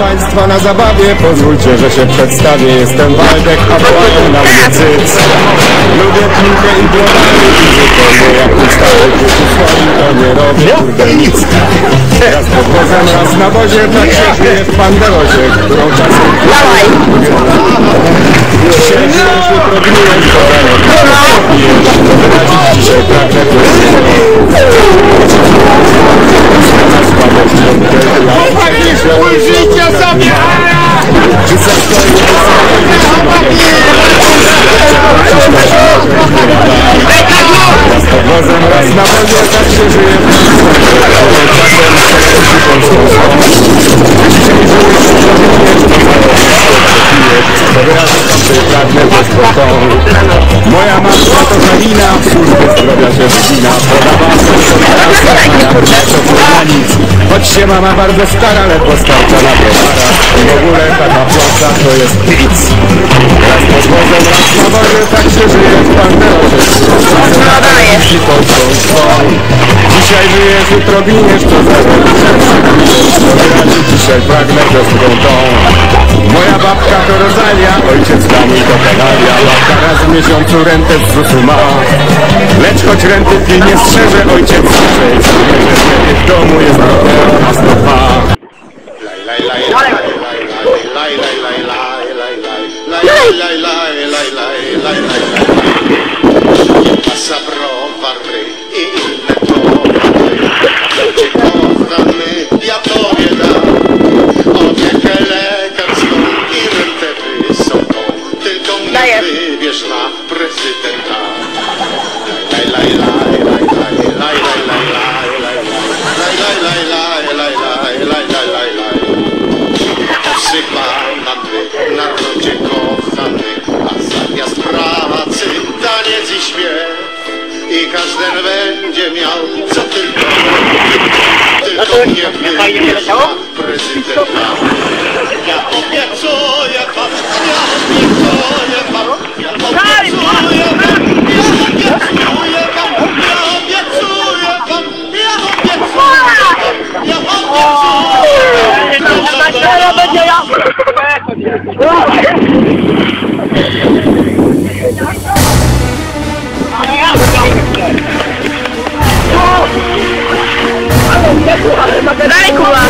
Państwa na zabawie, pozwólcie, że się przedstawię. Jestem Waldek, a wołają na mnie cyc. Lubię piłkę i browary i zupełnie jak ustały w życiu swoim to nie robię. Kurde nic. Raz pod wozem, raz na wozie, tak się żyje w Panderozie Którą czasem Dawaj. Dzisiaj jutro gnijesz, bo rano pijesz Wyrazić dzisiaj pragnę Razem raz na wojnie tak się żyje Czasem przechodzi polską sławę Dzisiaj żyje szczególnie Wyrazy tamtej pragnę bez pokoju Moja matka to żalina W służbie zdrowia się wygina Podawała serce na kornetę na nic Choć się mama bardzo stara Ledwo starcza na browara I w ogóle taka płaca to jest nic Raz pod wozem, raz na wozie, tak się żyje w Nadaje. Jeśli polską swą Dzisiaj żyjesz, jutro giniesz, to zaraz Wyrazić dzisiaj pragnę gwiazdką tą Moja babka to Rosalia, ojciec dla niej to kanalia Babka raz w miesiącu rentę z ZUS-u ma. Lecz choć renty pilnie strzeże, ojciec strzeże. Zwierzę wtedy w domu jest na 102 lai, lai. Nie fajnie! Daj kula! Daj kula!